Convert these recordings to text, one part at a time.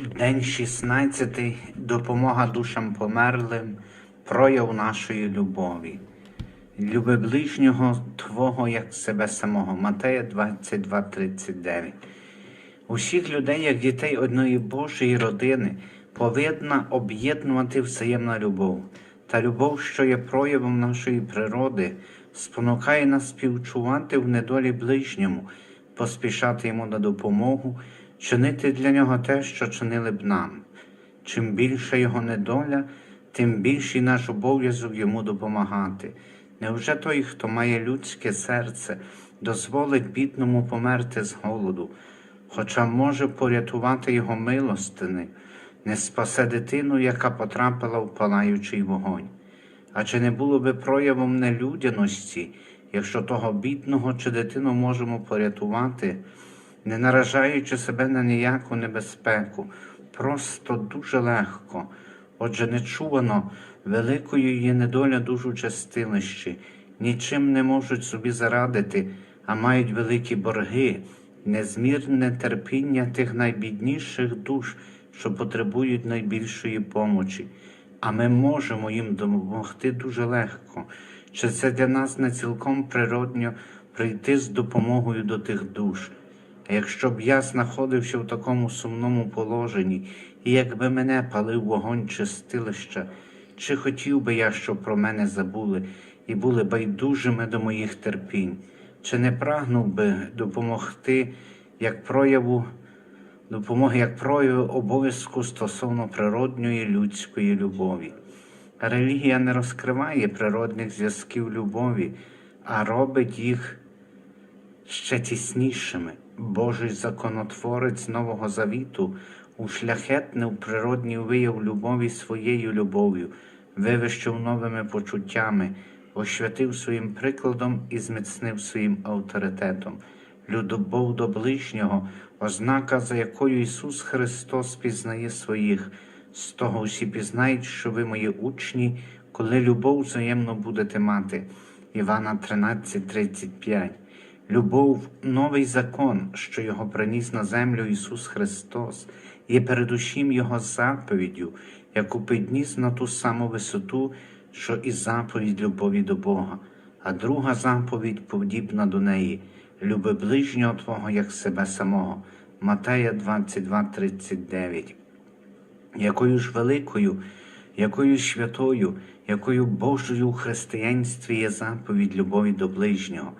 День 16. Допомога душам померлим, прояв нашої любові. Люби ближнього Твого як себе самого. Матея 22:39. Усіх людей, як дітей одної Божої родини, повинна об'єднувати взаємна любов. Та любов, що є проявом нашої природи, спонукає нас співчувати в недолі ближньому, поспішати йому на допомогу, чинити для нього те, що чинили б нам. Чим більша його недоля, тим більший наш обов'язок йому допомагати. Невже той, хто має людське серце, дозволить бідному померти з голоду, хоча може порятувати його милостини, не спасе дитину, яка потрапила в палаючий вогонь? А чи не було би проявом нелюдяності, якщо того бідного чи дитину можемо порятувати, не наражаючи себе на ніяку небезпеку, просто дуже легко. Отже, нечувано, великою є недоля душу частилищі, нічим не можуть собі зарадити, а мають великі борги, незмірне терпіння тих найбідніших душ, що потребують найбільшої помочі. А ми можемо їм допомогти дуже легко. Чи це для нас не цілком природньо прийти з допомогою до тих душ? Якщо б я знаходився в такому сумному положенні, і якби мене палив вогонь чистилища, чи хотів би я, щоб про мене забули і були байдужими до моїх терпінь, чи не прагнув би допомогти як прояву допомоги як прояву обов'язку стосовно природньої людської любові. Релігія не розкриває природних зв'язків любові, а робить їх ще тіснішими. Божий законотворець Нового Завіту ушляхетнив природній вияв любові своєю любов'ю, вивищив новими почуттями, освятив своїм прикладом і зміцнив своїм авторитетом. Любов до ближнього, ознака, за якою Ісус Христос пізнає своїх. З того всі пізнають, що ви мої учні, коли любов взаємно будете мати. Івана 13:35. Любов, новий закон, що його приніс на землю Ісус Христос, є передусім Його заповіддю, яку підніс на ту саму висоту, що і заповідь любові до Бога, а друга заповідь подібна до неї люби ближнього Твого як себе самого. Матея 22:39. Якою ж великою, якою святою, якою Божою у християнстві є заповідь любові до ближнього,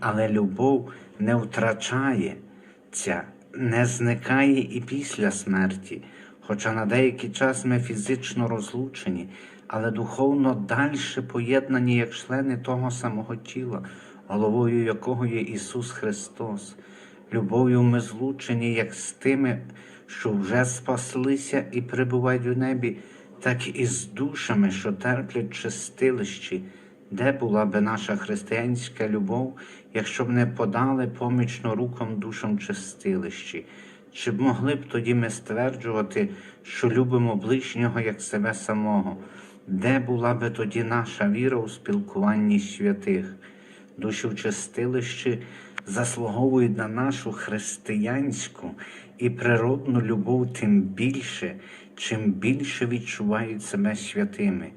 але любов не втрачається, не зникає і після смерті, хоча на деякий час ми фізично розлучені, але духовно далі поєднані як члени того самого тіла, головою якого є Ісус Христос. Любов'ю ми злучені як з тими, що вже спаслися і перебувають у небі, так і з душами, що терплять чистилищі, де була би наша християнська любов, якщо б не подали помічно рукам душам чистилищі? Чи б могли б тоді ми стверджувати, що любимо ближнього як себе самого? Де була би тоді наша віра у спілкуванні святих? Душі в чистилищі заслуговують на нашу християнську і природну любов тим більше, чим більше відчувають себе святими.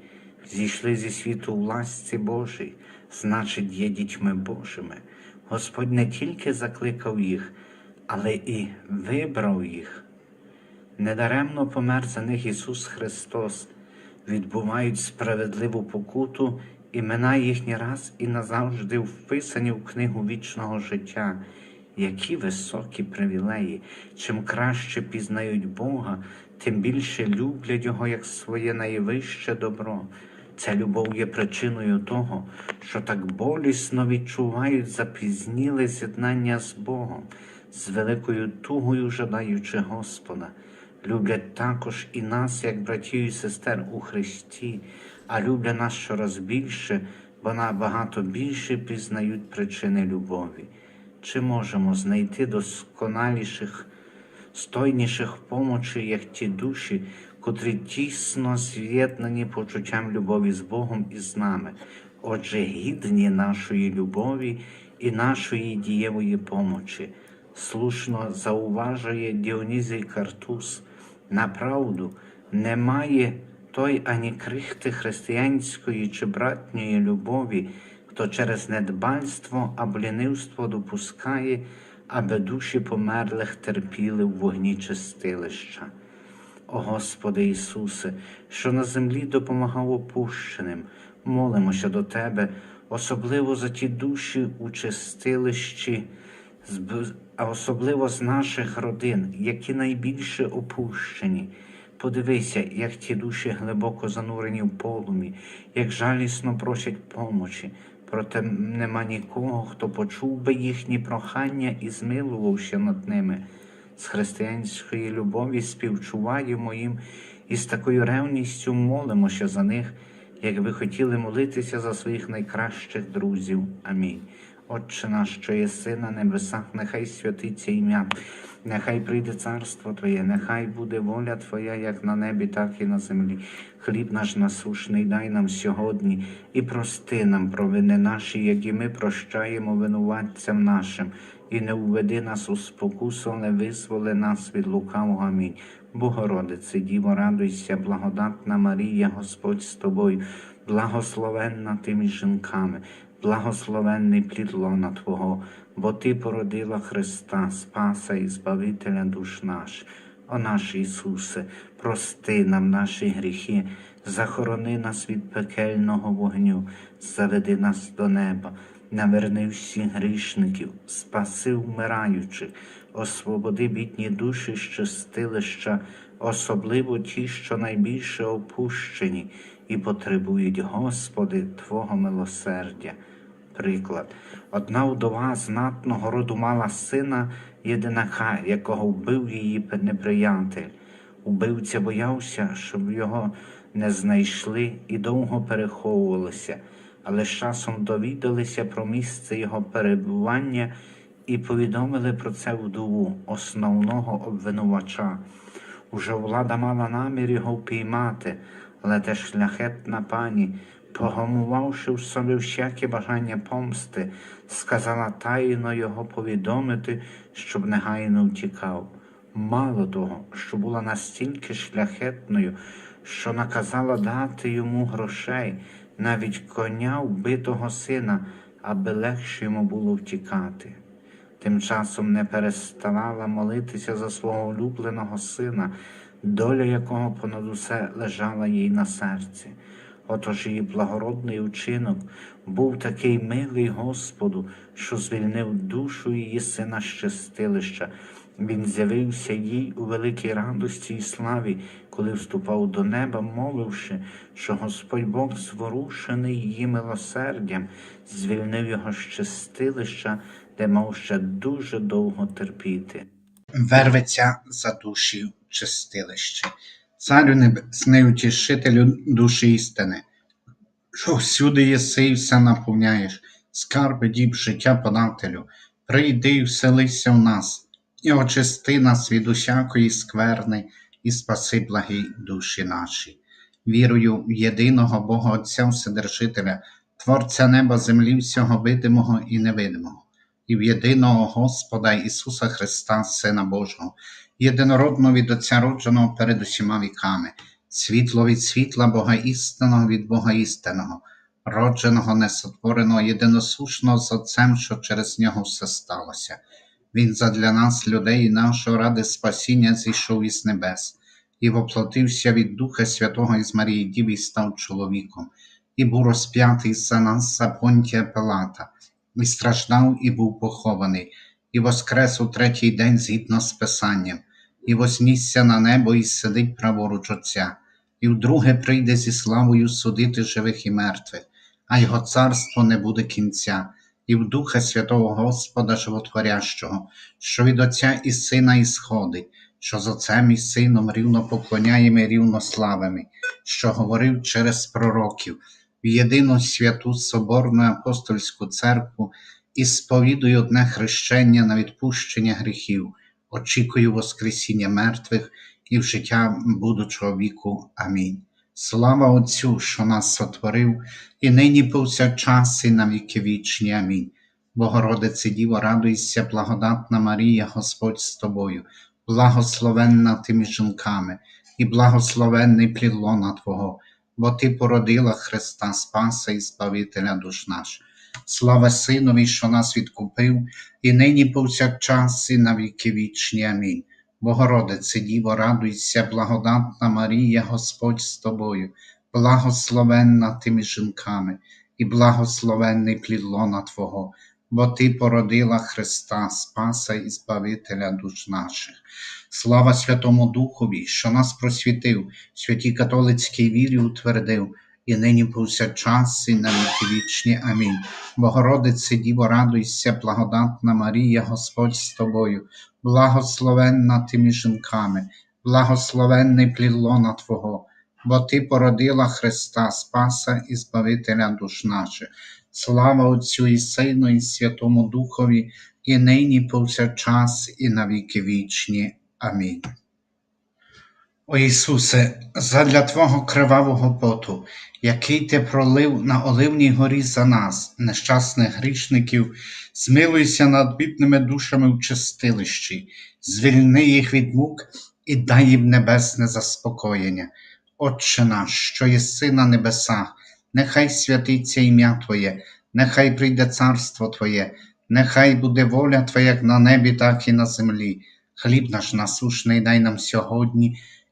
Зійшли зі світу у ласці Божій, значить, є дітьми Божими. Господь не тільки закликав їх, але і вибрав їх. Недаремно помер за них Ісус Христос, відбувають справедливу покуту імена їхні раз і назавжди вписані в книгу вічного життя. Які високі привілеї, чим краще пізнають Бога, тим більше люблять Його як своє найвище добро. Ця любов є причиною того, що так болісно відчувають запізніле з'єднання з Богом, з великою тугою жадаючи Господа. Люблять також і нас, як братів і сестер у Христі, а люблять нас щораз більше, бо набагато більше пізнають причини любові. Чи можемо знайти досконаліших, стойніших помочі, як ті душі, котрі тісно з'єднані почуттям любові з Богом і з нами, отже, гідні нашої любові і нашої дієвої помочі? Слушно зауважує Діонізій Картус, Направду, немає той ані крихти християнської чи братньої любові, хто через недбальство або лінивство допускає, аби душі померлих терпіли в вогні чистилища. О Господи Ісусе, що на землі допомагав опущеним, молимося до Тебе, особливо за ті душі у чистилищі, а особливо з наших родин, які найбільше опущені. Подивися, як ті душі глибоко занурені в полумі, як жалісно просять помочі. Проте нема нікого, хто почув би їхні прохання і змилувався над ними. З християнської любові співчуваємо їм і з такою ревністю молимося за них, як би хотіли молитися за своїх найкращих друзів. Амінь. Отче наш, що єси на небесах, нехай святиться ім'я, нехай прийде царство Твоє, нехай буде воля Твоя, як на небі, так і на землі. Хліб наш насушний дай нам сьогодні і прости нам провини наші, як і ми прощаємо винуватцям нашим, і не уведи нас у спокусу, але визволи нас від лукавого. Амінь. Богородице, Діво, радуйся, благодатна Марія, Господь з тобою, благословенна ти між жінками, благословенний плід лона Твого, бо Ти породила Христа, Спаса і Збавителя душ наш. О наш Ісусе, прости нам наші гріхи, захорони нас від пекельного вогню, заведи нас до неба, наверни всіх грішників, спаси вмираючих, освободи бідні душі з чистилища, особливо ті, що найбільше опущені і потребують, Господи, Твого милосердя. Приклад. Одна вдова знатного роду мала сина єдинака, якого вбив її неприятель. Убивця боявся, щоб його не знайшли і довго переховувалися, але з часом довідалися про місце його перебування і повідомили про це вдову, основного обвинувача. Уже влада мала намір його впіймати, але те шляхетна пані, погамувавши в собі всяке бажання помсти, сказала тайно його повідомити, щоб негайно втікав. Мало того, що була настільки шляхетною, що наказала дати йому грошей, навіть коня вбитого сина, аби легше йому було втікати. Тим часом не переставала молитися за свого улюбленого сина, доля якого понад усе лежала їй на серці. Отож її благородний учинок був такий милий Господу, що звільнив душу її сина з чистилища. Він з'явився їй у великій радості і славі, коли вступав до неба, мовивши, що Господь Бог, зворушений її милосердям, звільнив його з чистилища, де мав ще дуже довго терпіти. верветься за душі чистилище. Царю небесний утішителю душі істини, що всюди єси і все наповняєш, скарби діб життя подателю, прийди і вселися в нас, і очисти нас від усякої скверни, і спаси благі душі наші. Вірую в єдиного Бога Отця Вседержителя, Творця неба, землі, всього видимого і невидимого, і в єдиного Господа Ісуса Христа, Сина Божого, єдинородного від Отця родженого перед усіма віками, світло від світла Бога істинного від Бога істинного, родженого, несотвореного, єдиносушного з Отцем, що через нього все сталося. Він задля нас, людей, і нашого ради спасіння зійшов із небес, і воплотився від Духа Святого із Марії Діви і став чоловіком, і був розп'ятий за нас за Понтія Пилата, і страждав, і був похований, і воскрес у третій день згідно з Писанням, і вознісся на небо, і сидить праворуч Отця, і вдруге прийде зі славою судити живих і мертвих, а його царство не буде кінця, і в Духа Святого Господа Животворящого, що від Отця і Сина ісходить, що з Отцем і Сином рівно поклоняємо рівно славимо, що говорив через пророків, в єдину святу Соборну апостольську церкву і сповідую одне хрещення на відпущення гріхів, очікую Воскресіння мертвих і в життя будучого віку. Амінь. Слава Отцю, що нас сотворив, і нині повсякчас, і на віки вічні. Амінь. Богородице Діво, радуйся, благодатна Марія, Господь з тобою, благословенна ти між жінками, і благословенний плід лона Твого, бо Ти породила Христа Спаса і Збавителя душ наш. Слава Синові, що нас відкупив, і нині повсякчас, і на віки вічні. Амінь. Богородице, Діво, радуйся, благодатна Марія, Господь з тобою, благословенна ти між жінками, і благословенний плід лона Твого, бо Ти породила Христа, Спаса і Збавителя душ наших. Слава Святому Духові, що нас просвітив, святій католицькій вірі утвердив, і нині повсякчас, і на віки вічні. Амінь. Богородице, Діво, радуйся, благодатна Марія, Господь з тобою, благословенна ти між жінками, благословенний плід лона Твого, бо Ти породила Христа, Спаса і Збавителя душ наших. Слава Отцю і Сину, і Святому Духові, і нині повсякчас, і на віки вічні. Амінь. О Ісусе, задля Твого кривавого поту, який Ти пролив на Оливній горі за нас, нещасних грішників, змилуйся над бідними душами в чистилищі, звільни їх від мук і дай їм небесне заспокоєння. Отче наш, що єси на небесах, нехай святиться ім'я Твоє, нехай прийде царство Твоє, нехай буде воля Твоя як на небі, так і на землі. Хліб наш насушний дай нам сьогодні,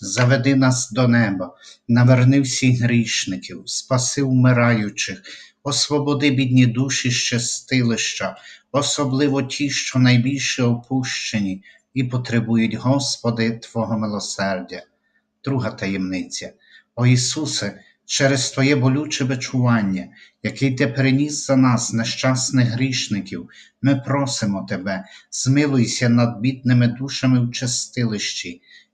заведи нас до неба, наверни всіх грішників, спаси вмираючих, освободи бідні душі з чистилища, особливо ті, що найбільше опущені і потребують, Господи, Твого милосердя. Друга таємниця. О Ісусе, через Твоє болюче бичування, який Ти переніс за нас, нещасних грішників, ми просимо Тебе, змилуйся над бідними душами в чистилищі,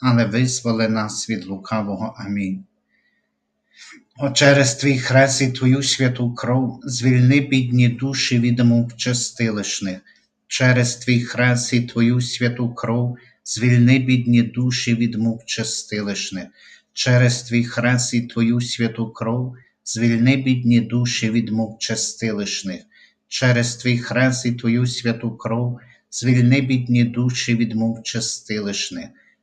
але визволи нас від лукавого. Амінь. О, через твій хрест і твою святу кров звільни бідні душі від мук чистилищних, через твій хрест і твою святу кров звільни бідні душі від мук чистилищних, через твій хрест і твою святу кров звільни бідні душі від мук чистилищних, через твій хрест і твою святу кров звільни бідні душі від мук чистилищних,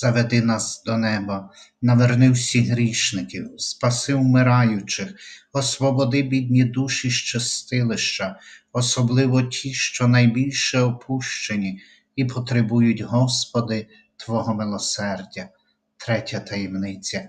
заведи нас до неба, наверни всіх грішників, спаси вмираючих, освободи бідні душі з чистилища, особливо ті, що найбільше опущені і потребують, Господи, Твого милосердя. Третя таємниця.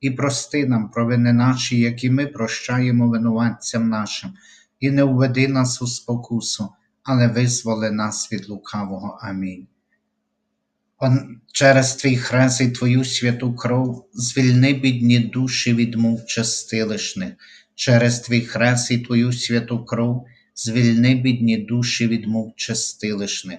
і прости нам провини наші, які ми прощаємо винуватцям нашим, і не введи нас у спокусу, але визволи нас від лукавого. Амінь. Он, через твій хрест і твою святу кров звільни бідні душі від мук чистилищних, через твій хрест і твою святу кров звільни бідні душі від мук чистилищних,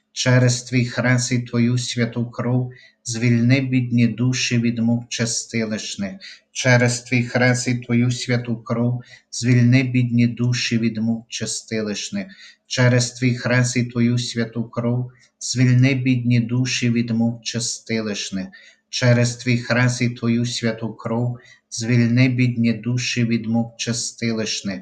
через твій хрест і твою святу кров звільни бідні душі від мук чистилищних, через твій хрест і твою святу кров звільни бідні душі від мук чистилищних, через твій хрест і твою святу кров звільни бідні душі від мук чистилищних, через твій хрест і твою святу кров звільни бідні душі від мук чистилищних,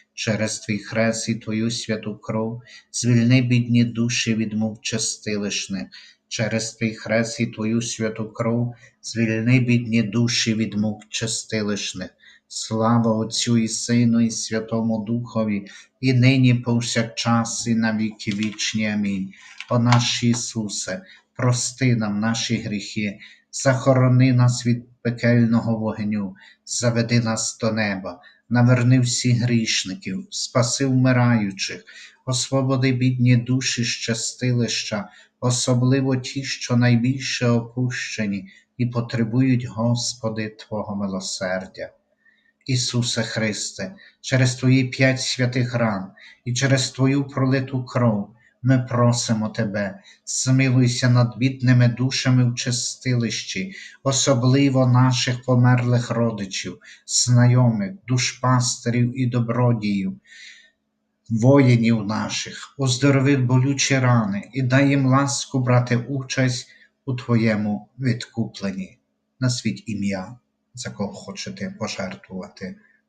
через твій хрест і твою святу кров, звільни бідні душі від мук чистилищних, через твій хрест і твою святу кров, звільни бідні душі від мук чистилищних. Слава Отцю і Сину, і Святому Духові, і нині повсякчас, і на віки вічні. Амінь. О наш Ісусе, прости нам наші гріхи, захорони нас від пекельного вогню, заведи нас до неба, наверни всіх грішників, спаси вмираючих, освободи бідні душі з чистилища, особливо ті, що найбільше опущені і потребують, Господи, Твого милосердя. Ісусе Христе, через Твої п'ять святих ран і через Твою пролиту кров ми просимо Тебе, змилуйся над бідними душами в чистилищі, особливо наших померлих родичів, знайомих, душпастерів і добродіїв, воїнів наших, оздорови болючі рани і дай їм ласку брати участь у Твоєму відкупленні. Назвіть ім'я, за кого хочете пожертвувати